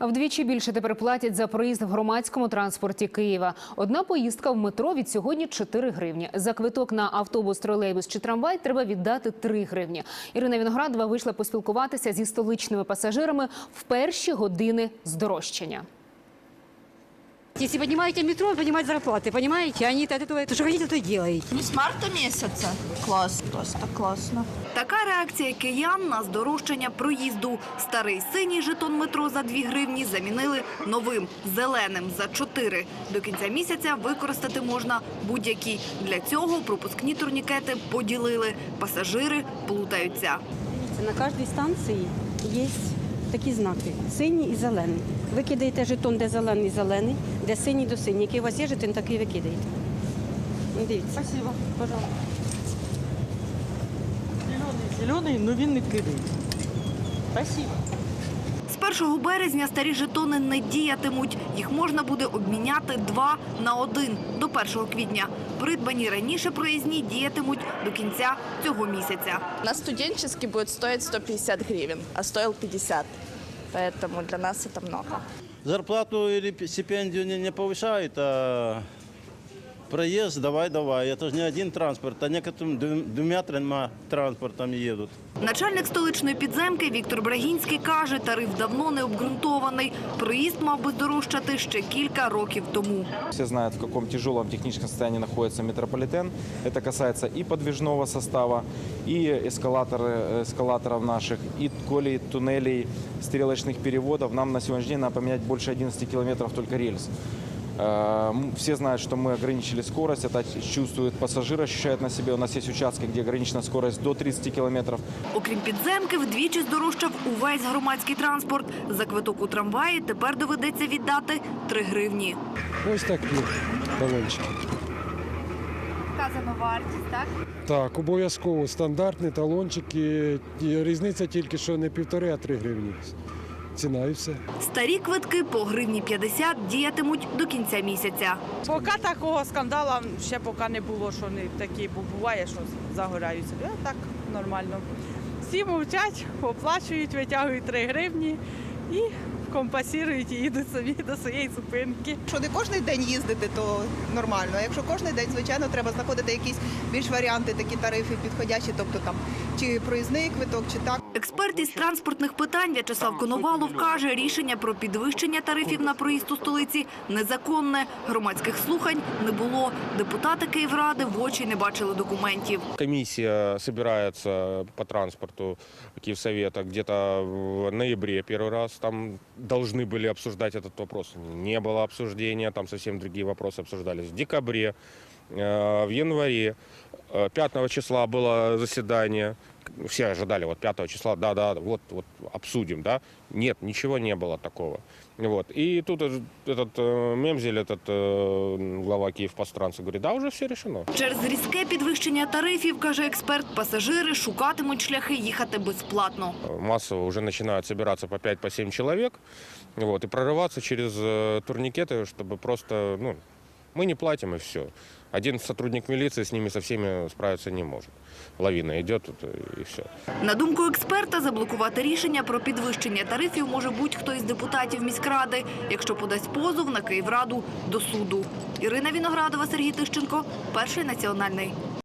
Вдвічі більше тепер платять за проїзд в громадському транспорті Києва. Одна поїздка в метро від сьогодні 4 гривні. За квиток на автобус, тролейбус чи трамвай треба віддати 3 гривні. Ірина Віноградова вийшла поспілкуватися зі столичними пасажирами в перші години здорожчання. Если поднимаете метро, поднимать зарплаты, понимаете? Они от этого, то, что хотите, то и делаете. Ну, с марта месяца. Класс, просто классно. Така реакція киян на здорожчання проїзду. Старий синій жетон метро за 2 гривні замінили новим зеленим за 4. До кінця місяця використати можна будь-які. Для цього пропускні турнікети поділили. Пасажири плутаються. На каждой станции есть такі знаки синій і зелений. Ви кидаєте жетон, де зелений, зелений, де синій до синій. Який у вас є жетон, такий ви кидаєте. Ну, Дивіться. Спасибо, пожалуйста. Зелений, зелений, але він не кидає. Спасибо. З 1 березня старі жетони не діятимуть. Їх можна буде обміняти два на один до 1 квітня. Придбані раніше проїзні діятимуть до кінця цього місяця. На студенческий будет стоить 150 гривен, а стоил 50. Поэтому для нас это много. Зарплату или пи- стипендию не, не повышают, а проезд давай-давай. Это же не один транспорт, а некоторым двум- двумя тремя транспортами едут. Начальник столичної підземки Віктор Брагінський каже, тариф давно не обґрунтований. Проїзд мав би здорожчати ще кілька років тому. Все знают, в каком тяжелом техническом состоянии находится метрополитен. Это касается и подвижного состава, и эскалаторы, эскалаторов наших, и колей, туннелей, стрелочных переводов. Нам на сегодняшний день надо поменять больше 11 километров только рельс. Э, м, Все знают, что мы ограничили скорость, это чувствуют пассажиры, ощущают на себе. У нас есть участки, где ограничена скорость до 30 километров. Окрім підземки, вдвічі здорожчав увесь громадський транспорт. За квиток у трамваї тепер доведеться віддати 3 гривні. Ось такі талончики. Вказано вартість, так? Так, обов'язково стандартні талончики. І Різниця тільки що не півтори, а три гривні. Ціна і все. Старі квитки по гривні 50 діятимуть до кінця місяця. Поки такого скандалу ще поки не було, що не такі, бо буває, що загоряються. А так нормально. Всі мовчать, оплачують, витягують 3 гривні і компасірують і їдуть собі до своєї зупинки. Якщо не кожен день їздити, то нормально. А якщо кожен день, звичайно, треба знаходити якісь більш варіанти, такі тарифи підходящі, тобто там чи проїзний квиток, чи так. Експерт із транспортних питань В'ячеслав Коновалов каже, рішення про підвищення тарифів на проїзд у столиці незаконне. Громадських слухань не було. Депутати Київради в очі не бачили документів. Комиссия собирается по транспорту Киевсовета где-то в ноябре первый раз. Там должны были обсуждать этот вопрос. Не было обсуждения, там совсем другие вопросы обсуждались. В декабре, э, в январе, э, 5 числа было заседание. Все ожидали, вот 5 числа, да-да, вот, вот обсудим, да. Нет, ничего не было такого. Вот. И тут э, этот э, Мемзель, этот э, глава Киевпостранца говорит, да, уже все решено. Через різке підвищення тарифів, каже експерт, пасажири шукатимуть шляхи їхати безплатно. массово уже начинают собираться по 5-7 человек вот, и прорываться через э, турникеты, чтобы просто, ну, мы не платим и все. Один сотрудник милиции с ними со всеми справиться не может. Лавина йде тут, і все. На думку експерта, заблокувати рішення про підвищення тарифів може будь-хто із депутатів міськради, якщо подасть позов на Київраду до суду. Ірина Віноградова, Сергій Тищенко, перший національний.